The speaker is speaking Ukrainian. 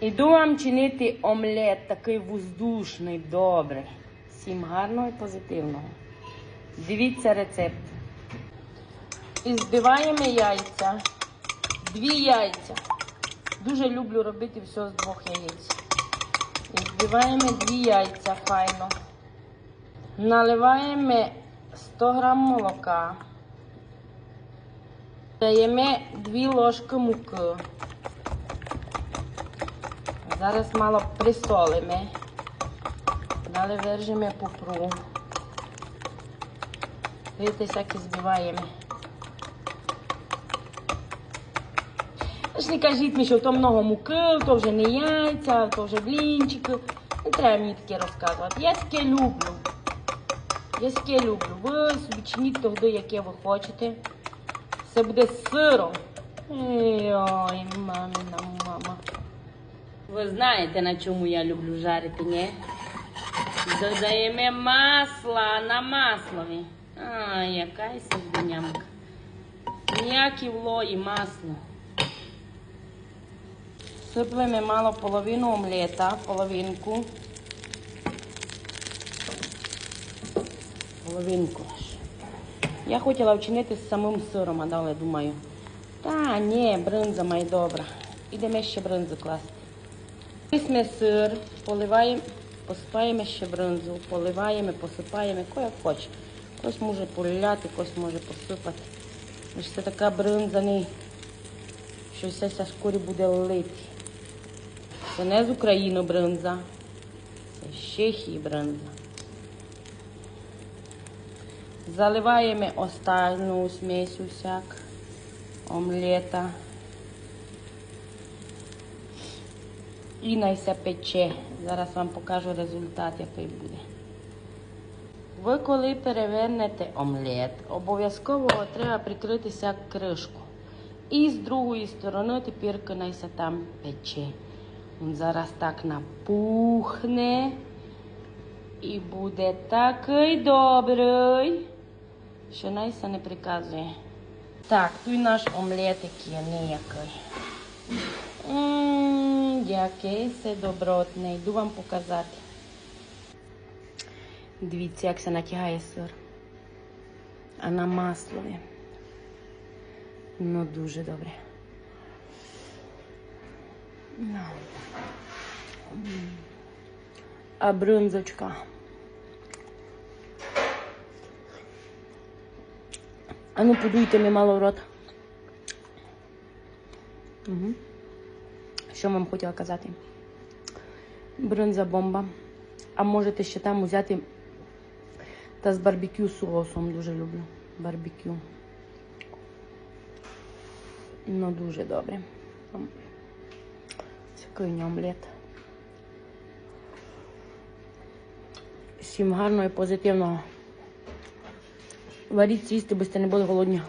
Іду вам чинити омлет, такий воздушний, добрий. Всім гарного і позитивного. Дивіться рецепт. І збиваємо яйця. Дві яйця. Дуже люблю робити все з двох яєць. І збиваємо дві яйця файно. Наливаємо 100 грам молока. Даємо 2 ложки муки. Зараз мало присолимо. Далі вержимо попру. Видите, всякі збиваємо. Ж не кажіть мені, що то много муки, то вже не яйця, то вже блінчики. Не треба мені таке розказувати. Я таке люблю. Я таке люблю. Ви собі чиніть тоді, яке ви хочете. Це буде з сиром. Ой, мамина мама. Ви знаєте, на чому я люблю жарити, ні? Додаємо масло на маслові. А, яка сьогоднямка. Ніякі вло і масло. Сиплемо мало половину омлета, половинку. Половинку. Я хотіла вчинити з самим сиром, але думаю. Та ні, бринза має добра. Ідемо ще бринзу класти. Візьме сир, поливаємо, посипаємо ще бринзу, поливаємо, посипаємо, як хоче. Хтось може поляти, хтось може посипати. Це така бринза, що все скорі буде лити. Це не з України бринза, це з Чехії бринза. Заливаємо останню смесь усяк омлета. І найся пече. Зараз вам покажу результат, який буде. Ви коли перевернете омлет, обов'язково треба прикритися кришку. І з другої сторони тепер найся там пече. Він зараз так напухне. І буде такий добрий, що найся не приказує. Так, тут наш омлетик є ніякий. Це добротний. Йду вам показати. Дивіться, як це натягає сир. А на маслові. Ну, дуже добре. А бринзочка. А ну подуйте мені мало в рот. Угу. Що вам хотіла казати? Бринза бомба. А можете ще там взяти та з барбекю соусом дуже люблю. Барбекю. Ну, дуже добре. Такий омлет. Всім гарного і позитивного. Варіть, їсти, бо не були голодні.